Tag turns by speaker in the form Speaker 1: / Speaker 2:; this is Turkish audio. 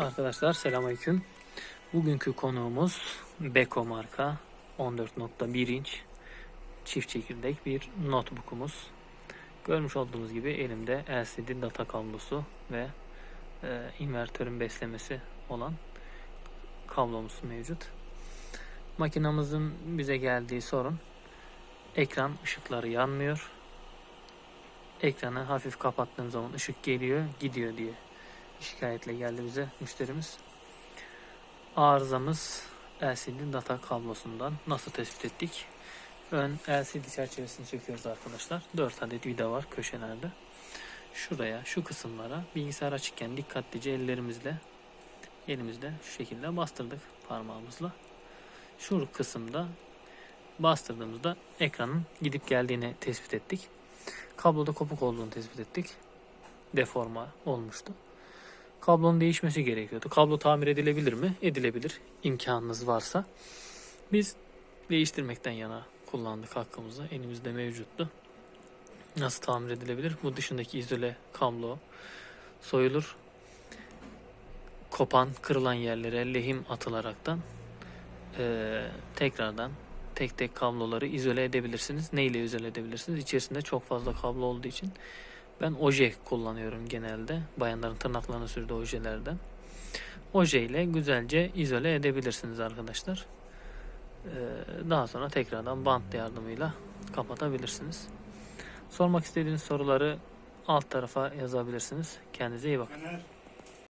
Speaker 1: Arkadaşlar selamünaleyküm. Bugünkü konuğumuz Beko marka 14.1 inç çift çekirdek bir notebook'umuz. Görmüş olduğunuz gibi elimde LCD data kablosu ve e, invertörün beslemesi olan kablomuz mevcut. Makinamızın bize geldiği sorun ekran ışıkları yanmıyor. Ekranı hafif kapattığım zaman ışık geliyor, gidiyor diye şikayetle geldi bize müşterimiz. Arızamız LCD data kablosundan nasıl tespit ettik? Ön LCD çerçevesini söküyoruz arkadaşlar. 4 adet vida var köşelerde. Şuraya, şu kısımlara bilgisayar açıkken dikkatlice ellerimizle elimizle şu şekilde bastırdık parmağımızla. Şu kısımda bastırdığımızda ekranın gidip geldiğini tespit ettik. Kabloda kopuk olduğunu tespit ettik. Deforma olmuştu. Kablonun değişmesi gerekiyordu. Kablo tamir edilebilir mi? Edilebilir. İmkanınız varsa. Biz değiştirmekten yana kullandık hakkımızı. Elimizde mevcuttu. Nasıl tamir edilebilir? Bu dışındaki izole kablo soyulur. Kopan, kırılan yerlere lehim atılaraktan eee, tekrardan tek tek kabloları izole edebilirsiniz. Ne ile izole edebilirsiniz? İçerisinde çok fazla kablo olduğu için ben oje kullanıyorum genelde. Bayanların tırnaklarına sürdüğü ojelerden. Oje ile güzelce izole edebilirsiniz arkadaşlar. Ee, daha sonra tekrardan bant yardımıyla kapatabilirsiniz. Sormak istediğiniz soruları alt tarafa yazabilirsiniz. Kendinize iyi bakın.